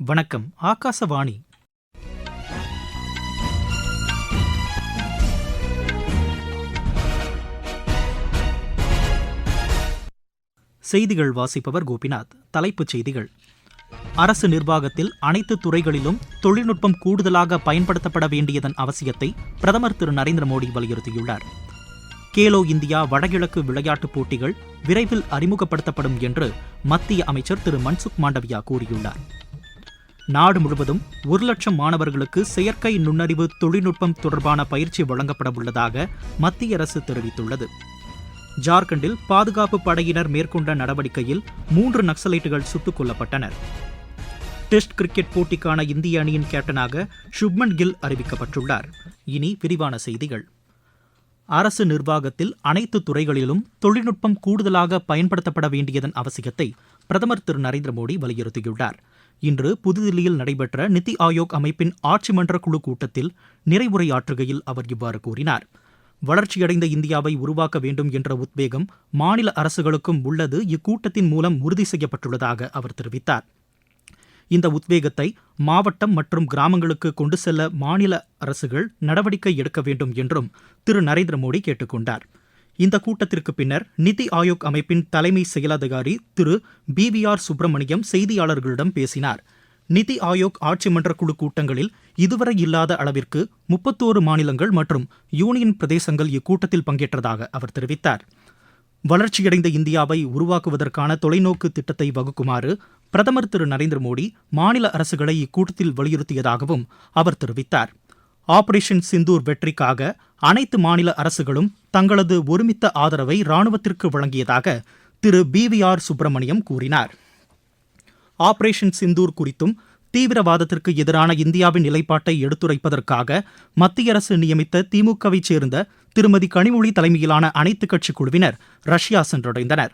வணக்கம் ஆகாசவாணி. செய்திகள் வாசிப்பவர் கோபிநாத். தலைப்புச் செய்திகள். அரசு நிர்வாகத்தில் அனைத்து துறைகளிலும் தொழில்நுட்பம் கூடுதலாக பயன்படுத்தப்பட வேண்டியதன் அவசியத்தை பிரதமர் திரு நரேந்திர மோடி வலியுறுத்தியுள்ளார். கேலோ இந்தியா வடகிழக்கு விளையாட்டுப் போட்டிகள் விரைவில் அறிமுகப்படுத்தப்படும் என்று மத்திய அமைச்சர் திரு மன்சுக் மாண்டவியா கூறியுள்ளார். நாடு முழுவதும் ஒரு லட்சம் மாணவர்களுக்கு செயற்கை நுண்ணறிவு தொழில்நுட்பம் தொடர்பான பயிற்சி வழங்கப்பட உள்ளதாக மத்திய அரசு தெரிவித்துள்ளது. ஜார்க்கண்டில் பாதுகாப்பு படையினர் மேற்கொண்ட நடவடிக்கையில் மூன்று நக்சலைட்டுகள் சுட்டுக் கொல்லப்பட்டனர். டெஸ்ட் கிரிக்கெட் போட்டிக்கான இந்திய அணியின் கேப்டனாக சுப்மன் கில் அறிவிக்கப்பட்டுள்ளார். இனி விரிவான செய்திகள். அரசு நிர்வாகத்தில் அனைத்து துறைகளிலும் தொழில்நுட்பம் கூடுதலாக பயன்படுத்தப்பட வேண்டியதன் அவசியத்தை பிரதமர் திரு நரேந்திர மோடி வலியுறுத்தியுள்ளார். இன்று புதுதில்லியில் நடைபெற்ற நித்தி ஆயோக் அமைப்பின் ஆட்சி மன்ற குழு கூட்டத்தில் நிறைவுரையாற்றுகையில் அவர் இவ்வாறு கூறினார். வளர்ச்சியடைந்த இந்தியாவை உருவாக்க வேண்டும் என்ற உத்வேகம் மாநில அரசுகளுக்கும் உள்ளது. இக்கூட்டத்தின் மூலம் உறுதி செய்யப்பட்டுள்ளதாக அவர் தெரிவித்தார். இந்த உத்வேகத்தை மாவட்டம் மற்றும் கிராமங்களுக்கு கொண்டு செல்ல மாநில அரசுகள் நடவடிக்கை எடுக்க வேண்டும் என்றும் திரு. நரேந்திர மோடி கேட்டுக்கொண்டார் இந்த கூட்டத்திற்கு பின்னர் நிதி ஆயோக் அமைப்பின் தலைமை செயலதிகாரி திரு. பி. வி. ஆர். சுப்பிரமணியம் செய்தியாளர்களிடம் பேசினார். நிதி ஆயோக் ஆட்சி மன்ற குழு கூட்டங்களில் இதுவரை இல்லாத அளவிற்கு முப்பத்தோரு மாநிலங்கள் மற்றும் யூனியன் பிரதேசங்கள் இக்கூட்டத்தில் பங்கேற்றதாக அவர் தெரிவித்தார். வளர்ச்சியடைந்த இந்தியாவை உருவாக்குவதற்கான தொலைநோக்கு திட்டத்தை வகுக்குமாறு பிரதமர் திரு. நரேந்திர மோடி மாநில அரசுகளை இக்கூட்டத்தில் வலியுறுத்தியதாகவும் அவர் தெரிவித்தார். ஆபரேஷன் சிந்தூர் வெற்றிக்காக அனைத்து மாநில அரசுகளும் தங்களது ஒருமித்த ஆதரவை ராணுவத்திற்கு வழங்கியதாக திரு பி வி ஆர் சுப்பிரமணியம் கூறினார். ஆபரேஷன் சிந்தூர் குறித்தும் தீவிரவாதத்திற்கு எதிரான இந்தியாவின் நிலைப்பாட்டை எடுத்துரைப்பதற்காக மத்திய அரசு நியமித்த திமுகவைச் சேர்ந்த திருமதி கனிமொழி தலைமையிலான அனைத்துக் கட்சி குழுவினர் ரஷ்யா சென்றடைந்தனர்.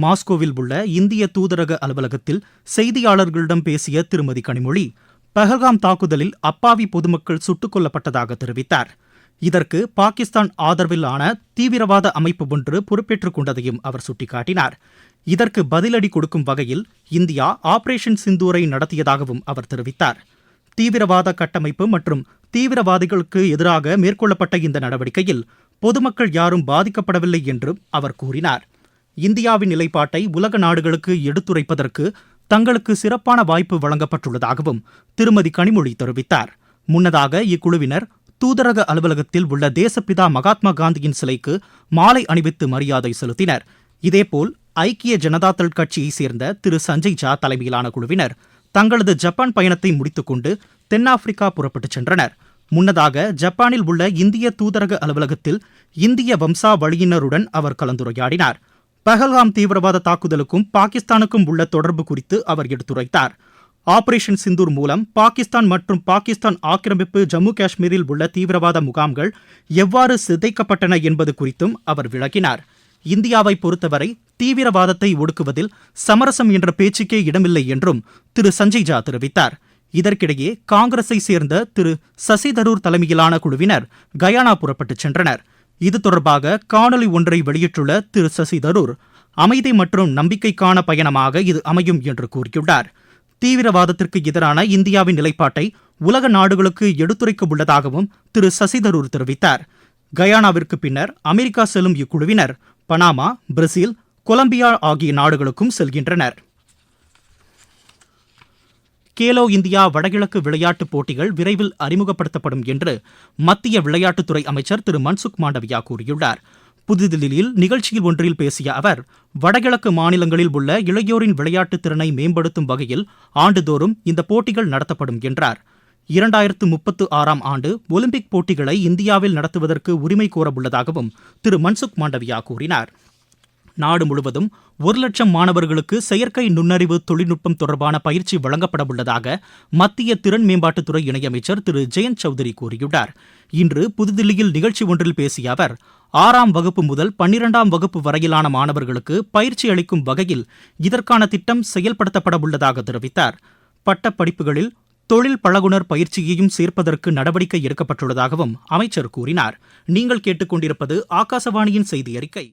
மாஸ்கோவில் உள்ள இந்திய தூதரக அலுவலகத்தில் செய்தியாளர்களிடம் பேசிய திருமதி கனிமொழி பஹல்காம் தாக்குதலில் அப்பாவி பொதுமக்கள் சுட்டுக் கொல்லப்பட்டதாக தெரிவித்தார். இதற்கு பாகிஸ்தான் ஆதரவிலான தீவிரவாத அமைப்பு ஒன்று பொறுப்பேற்றுக் கொண்டதையும் அவர் சுட்டிக்காட்டினார். இதற்கு பதிலடி கொடுக்கும் வகையில் இந்தியா ஆபரேஷன் சிந்தூரை நடத்தியதாகவும் அவர் தெரிவித்தார். தீவிரவாத கட்டமைப்பு மற்றும் தீவிரவாதிகளுக்கு எதிராக மேற்கொள்ளப்பட்ட இந்த நடவடிக்கையில் பொதுமக்கள் யாரும் பாதிக்கப்படவில்லை என்றும் அவர் கூறினார். இந்தியாவின் நிலைப்பாட்டை உலக நாடுகளுக்கு எடுத்துரைப்பதற்கு தங்களுக்கு சிறப்பான வாய்ப்பு வழங்கப்பட்டுள்ளதாகவும் திருமதி கனிமொழி தெரிவித்தார். முன்னதாக இக்குழுவினர் தூதரக அலுவலகத்தில் உள்ள தேசப்பிதா மகாத்மா காந்தியின் சிலைக்கு மாலை அணிவித்து மரியாதை செலுத்தினர். இதேபோல் ஐக்கிய ஜனதாதள் கட்சியைச் சேர்ந்த திரு சஞ்சய் ஜா தலைமையிலான குழுவினர் தங்களது ஜப்பான் பயணத்தை முடித்துக்கொண்டு தென்னாப்பிரிக்கா புறப்பட்டுச் சென்றனர். முன்னதாக ஜப்பானில் உள்ள இந்திய தூதரக அலுவலகத்தில் இந்திய வம்சா வழியினருடன் அவர் கலந்துரையாடினார். பஹல்காம் தீவிரவாத தாக்குதலுக்கும் பாகிஸ்தானுக்கும் உள்ள தொடர்பு குறித்து அவர் எடுத்துரைத்தார். ஆபரேஷன் சிந்தூர் மூலம் பாகிஸ்தான் மற்றும் பாகிஸ்தான் ஆக்கிரமிப்பு ஜம்மு காஷ்மீரில் உள்ள தீவிரவாத முகாம்கள் எவ்வாறு சிதைக்கப்பட்டன என்பது குறித்தும் அவர் விளக்கினார். இந்தியாவை பொறுத்தவரை தீவிரவாதத்தை ஒடுக்குவதில் சமரசம் என்ற பேச்சுக்கே இடமில்லை என்றும் திரு சஞ்சய் ஜா தெரிவித்தார். இதற்கிடையே காங்கிரஸை சேர்ந்த திரு சசிதரூர் தலைமையிலான குழுவினர் கயானா புறப்பட்டுச் சென்றனர். இது தொடர்பாக காணொலி ஒன்றை வெளியிட்டுள்ள திரு. சசி தரூர் அமைதி மற்றும் நம்பிக்கைக்கான பயணமாக இது அமையும் என்று கூறியுள்ளார். தீவிரவாதத்திற்கு எதிரான இந்தியாவின் நிலைப்பாட்டை உலக நாடுகளுக்கு எடுத்துரைக்க உள்ளதாகவும் திரு. சசி தரூர் தெரிவித்தார். கயானாவிற்கு பின்னர் அமெரிக்கா செல்லும் இக்குழுவினர் பனாமா பிரேசில் கொலம்பியா ஆகிய நாடுகளுக்கும் செல்கின்றனர். கேலோ இந்தியா வடகிழக்கு விளையாட்டுப் போட்டிகள் விரைவில் அறிமுகப்படுத்தப்படும் என்று மத்திய விளையாட்டுத்துறை அமைச்சர் திரு மன்சுக் மாண்டவியா கூறியுள்ளார். புதுதில்லியில் நிகழ்ச்சியில் ஒன்றில் பேசிய அவர் வடகிழக்கு மாநிலங்களில் உள்ள இளையோரின் விளையாட்டுத் திறனை மேம்படுத்தும் வகையில் ஆண்டுதோறும் இந்த போட்டிகள் நடத்தப்படும் என்றார். இரண்டாயிரத்து முப்பத்து ஆறாம் ஆண்டு ஒலிம்பிக் போட்டிகளை இந்தியாவில் நடத்துவதற்கு உரிமை கோரவுள்ளதாகவும் திரு மன்சுக் மாண்டவியா கூறினார். நாடு முழுவதும் ஒரு லட்சம் மாணவர்களுக்கு செயற்கை நுண்ணறிவு தொழில்நுட்பம் தொடர்பான பயிற்சி வழங்கப்பட உள்ளதாக மத்திய திறன் மேம்பாட்டுத்துறை இணையமைச்சர் திரு. ஜெயந்த் சௌத்ரி கூறியுள்ளார். இன்று புதுதில்லியில் நிகழ்ச்சி ஒன்றில் பேசிய அவர் ஆறாம் வகுப்பு முதல் பன்னிரெண்டாம் வகுப்பு வரையிலான மாணவர்களுக்கு பயிற்சி அளிக்கும் வகையில் இதற்கான திட்டம் செயல்படுத்தப்பட உள்ளதாக தெரிவித்தார். பட்டப் படிப்புகளில் தொழில் பழகுனர் பயிற்சியையும் சேர்ப்பதற்கு நடவடிக்கை எடுக்கப்பட்டுள்ளதாகவும் அமைச்சர் கூறினார். நீங்கள் கேட்டுக்கொண்டிருப்பது ஆகாசவாணியின் செய்தி அறிக்கை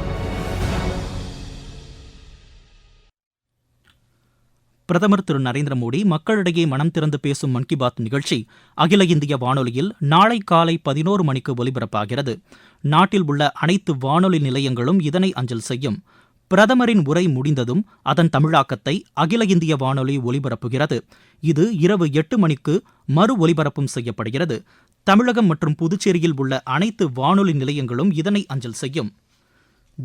பிரதமர் திரு நரேந்திர மோடி மக்களிடையே மனம் திறந்து பேசும் மன் கி பாத் நிகழ்ச்சி அகில இந்திய வானொலியில் நாளை காலை பதினோரு மணிக்கு ஒலிபரப்பாகிறது. நாட்டில் உள்ள அனைத்து வானொலி நிலையங்களும் இதனை அஞ்சல் செய்யும். பிரதமரின் உரை முடிந்ததும் அதன் தமிழாக்கத்தை அகில இந்திய வானொலி ஒலிபரப்புகிறது. இது இரவு எட்டு மணிக்கு மறு ஒலிபரப்பும் செய்யப்படுகிறது. தமிழகம் மற்றும் புதுச்சேரியில் உள்ள அனைத்து வானொலி நிலையங்களும் இதனை அஞ்சல் செய்யும்.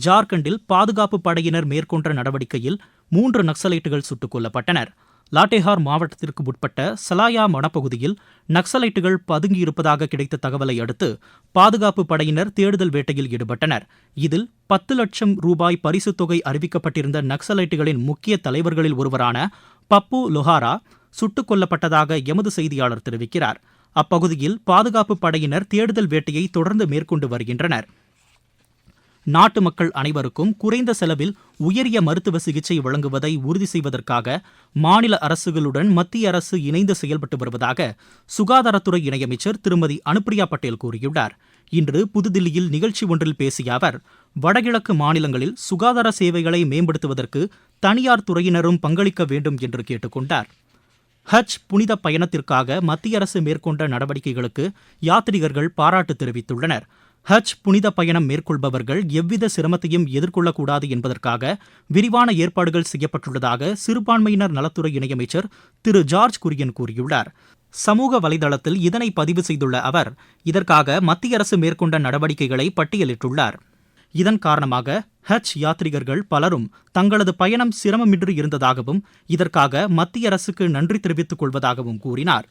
ஜார்க்கண்டில் பாதுகாப்பு படையினர் மேற்கொண்ட நடவடிக்கையில் மூன்று நக்சலைட்டுகள் சுட்டுக் கொல்லப்பட்டனர். லாட்டேஹார் மாவட்டத்திற்கு உட்பட்ட சலாயா வனப்பகுதியில் நக்சலைட்டுகள் பதுங்கியிருப்பதாக கிடைத்த தகவலை அடுத்து பாதுகாப்பு படையினர் தேடுதல் வேட்டையில் ஈடுபட்டனர். இதில் பத்து லட்சம் ரூபாய் பரிசுத் தொகை அறிவிக்கப்பட்டிருந்த நக்சலைட்டுகளின் முக்கிய தலைவர்களில் ஒருவரான பப்பு லொஹாரா சுட்டுக் கொல்லப்பட்டதாக எமது செய்தியாளர் தெரிவிக்கிறார். அப்பகுதியில் பாதுகாப்பு படையினர் தேடுதல் வேட்டையை தொடர்ந்து மேற்கொண்டு வருகின்றனர். நாட்டு மக்கள் அனைவருக்கும் குறைந்த செலவில் உயரிய மருத்துவ சிகிச்சை வழங்குவதை உறுதி செய்வதற்காக மாநில அரசுகளுடன் மத்திய அரசு இணைந்து செயல்பட்டு வருவதாக சுகாதாரத்துறை இணையமைச்சர் திருமதி அனுப்பிரியா பட்டேல் கூறியுள்ளார். இன்று புதுதில்லியில் நிகழ்ச்சி ஒன்றில் பேசிய அவர் வடகிழக்கு மாநிலங்களில் சுகாதார சேவைகளை மேம்படுத்துவதற்கு தனியார் துறையினரும் பங்களிக்க வேண்டும் என்று கேட்டுக்கொண்டார் ஹஜ் புனித பயணத்திற்காக மத்திய அரசு மேற்கொண்ட நடவடிக்கைகளுக்கு யாத்ரீகர்கள் பாராட்டு தெரிவித்துள்ளனர். ஹஜ் புனித பயணம் மேற்கொள்பவர்கள் எவ்வித சிரமத்தையும் எதிர்கொள்ளக்கூடாது என்பதற்காக விரிவான ஏற்பாடுகள் செய்யப்பட்டுள்ளதாக சிறுபான்மையினர் நலத்துறை இணையமைச்சர் திரு. ஜார்ஜ் குரியன் கூறியுள்ளார். சமூக வலைதளத்தில் இதனை பதிவு செய்துள்ள அவர் இதற்காக மத்திய அரசு மேற்கொண்ட நடவடிக்கைகளை பட்டியலிட்டுள்ளார். இதன் காரணமாக ஹஜ் யாத்ரிகர்கள் பலரும் தங்களது பயணம் சிரமமின்றி இருந்ததாகவும் இதற்காக மத்திய அரசுக்கு நன்றி தெரிவித்துக் கொள்வதாகவும் கூறினார்.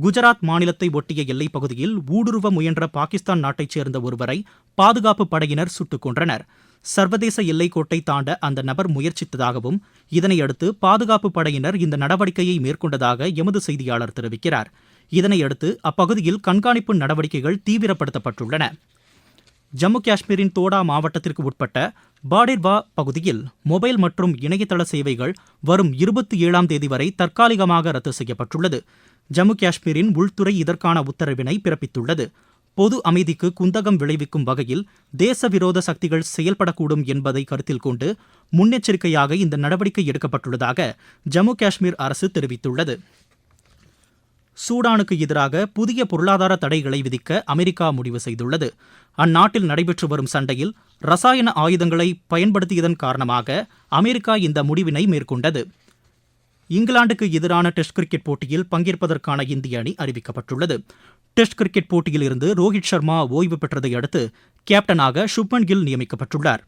குஜராத் மாநிலத்தை ஒட்டிய எல்லைப் பகுதியில் ஊடுருவ முயன்ற பாகிஸ்தான் நாட்டைச் சேர்ந்த ஒருவரை பாதுகாப்பு படையினர் சுட்டுக் கொன்றனர். சர்வதேச எல்லைக்கோட்டை தாண்ட அந்த நபர் முயற்சித்ததாகவும் இதனையடுத்து பாதுகாப்பு படையினர் இந்த நடவடிக்கையை மேற்கொண்டதாக எமது செய்தியாளர் தெரிவிக்கிறார். இதனையடுத்து அப்பகுதியில் கண்காணிப்பு நடவடிக்கைகள் தீவிரப்படுத்தப்பட்டுள்ளன. ஜம்மு காஷ்மீரின் தோடா மாவட்டத்திற்கு உட்பட்ட பாடிர்வா பகுதியில் மொபைல் மற்றும் இணையதள சேவைகள் வரும் இருபத்தி ஏழாம் தேதி வரை தற்காலிகமாக ரத்து செய்யப்பட்டுள்ளது. ஜம்மு காஷ்மீரின் உள்துறை இதற்கான உத்தரவினை பிறப்பித்துள்ளது. பொது அமைதிக்கு குந்தகம் விளைவிக்கும் வகையில் தேச விரோத சக்திகள் செயல்படக்கூடும் என்பதை கருத்தில் கொண்டு முன்னெச்சரிக்கையாக இந்த நடவடிக்கை எடுக்கப்பட்டுள்ளதாக ஜம்மு காஷ்மீர் அரசு தெரிவித்துள்ளது. சூடானுக்கு எதிராக புதிய பொருளாதார தடைகளை விதிக்க அமெரிக்கா முடிவு செய்துள்ளது. அந்நாட்டில் நடைபெற்று வரும் சண்டையில் ரசாயன ஆயுதங்களை பயன்படுத்தியதன் காரணமாக அமெரிக்கா இந்த முடிவினை மேற்கொண்டது. இங்கிலாந்துக்கு எதிரான டெஸ்ட் கிரிக்கெட் போட்டியில் பங்கேற்பதற்கான இந்திய அணி அறிவிக்கப்பட்டுள்ளது. டெஸ்ட் கிரிக்கெட் போட்டியில் இருந்து ரோஹித் சர்மா ஓய்வு பெற்றதை அடுத்து கேப்டனாக சுப்மன் கில் நியமிக்கப்பட்டுள்ளார்.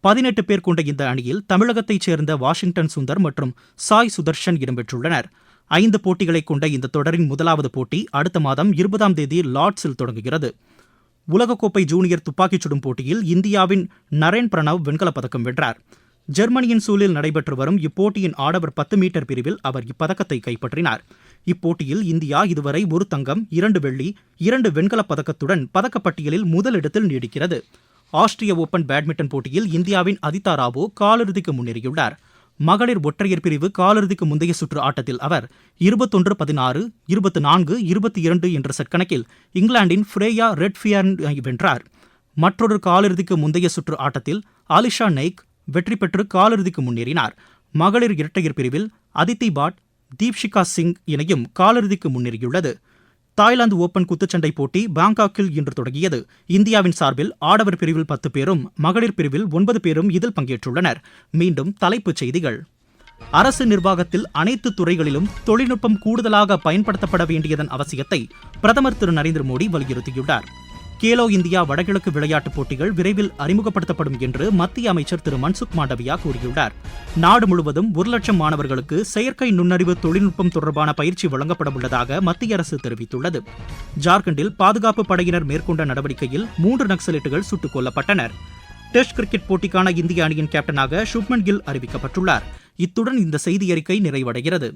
பதினெட்டு பேர் கொண்ட இந்த அணியில் தமிழகத்தைச் சேர்ந்த வாஷிங்டன் சுந்தர் மற்றும் சாய் சுதர்ஷன் இடம்பெற்றுள்ளனர். ஐந்து போட்டிகளை கொண்ட இந்த தொடரின் முதலாவது போட்டி அடுத்த மாதம் இருபதாம் தேதி லார்ட்ஸில் தொடங்குகிறது. உலகக்கோப்பை ஜூனியர் துப்பாக்கிச் சுடும் போட்டியில் இந்தியாவின் நரேன் பிரணவ் வெண்கலப் பதக்கம் வென்றார். ஜெர்மனியின் சூழலில் நடைபெற்று வரும் இப்போட்டியின் ஆடவர் பத்து மீட்டர் பிரிவில் அவர் இப்பதக்கத்தை கைப்பற்றினார். இப்போட்டியில் இந்தியா இதுவரை ஒரு தங்கம் இரண்டு வெள்ளி இரண்டு வெண்கலப் பதக்கத்துடன் பதக்கப்பட்டியலில் முதலிடத்தில் நீடிக்கிறது. ஆஸ்திரிய ஓபன் பேட்மிண்டன் போட்டியில் இந்தியாவின் அதிதா ராவோ காலிறுதிக்கு முன்னேறியுள்ளார். மகளிர் ஒற்றையர் பிரிவு காலிறுதிக்கு முந்தைய சுற்று ஆட்டத்தில் அவர் இருபத்தொன்று பதினாறு இருபத்தி நான்கு இருபத்தி இரண்டு என்ற செட் கணக்கில் இங்கிலாந்தின் ஃப்ரேயா ரெட்ஃபியர்னை வென்றார். மற்றொரு காலிறுதிக்கு முந்தைய சுற்று ஆட்டத்தில் ஆலிஷா நெய்க் வெற்றி பெற்று காலிறுதிக்கு முன்னேறினார். மகளிர் இரட்டையர் பிரிவில் அதித்தி பாட் தீப்ஷிகா சிங் இணையும் காலிறுதிக்கு முன்னேறியுள்ளது. தாய்லாந்து ஓபன் குத்துச்சண்டை போட்டி பாங்காக்கில் இன்று தொடங்கியது. இந்தியாவின் சார்பில் ஆடவர் பிரிவில் பத்து பேரும் மகளிர் பிரிவில் ஒன்பது பேரும் இதில் பங்கேற்றுள்ளனர். மீண்டும் தலைப்புச் செய்திகள். அரசு நிர்வாகத்தில் அனைத்து துறைகளிலும் தொழில்நுட்பம் கூடுதலாக பயன்படுத்தப்பட வேண்டியதன் அவசியத்தை பிரதமர் திரு நரேந்திர மோடி வலியுறுத்தியுள்ளார். கேலோ இந்தியா வடகிழக்கு விளையாட்டுப் போட்டிகள் விரைவில் அறிமுகப்படுத்தப்படும் என்று மத்திய அமைச்சர் திரு மன்சுக் மாண்டவியா கூறியுள்ளார். நாடு முழுவதும் ஒரு லட்சம் மாணவர்களுக்கு செயற்கை நுண்ணறிவு தொழில்நுட்பம் தொடர்பான பயிற்சி வழங்கப்பட உள்ளதாக மத்திய அரசு தெரிவித்துள்ளது. ஜார்க்கண்டில் பாதுகாப்பு படையினர் மேற்கொண்ட நடவடிக்கையில் மூன்று நக்சலைட்டுகள் சுட்டுக் கொல்லப்பட்டனர். டெஸ்ட் கிரிக்கெட் போட்டிக்கான இந்திய அணியின் கேப்டனாக சுப்மன் கில் அறிவிக்கப்பட்டுள்ளார். இத்துடன் இந்த செய்தி அறிக்கை நிறைவடைகிறது.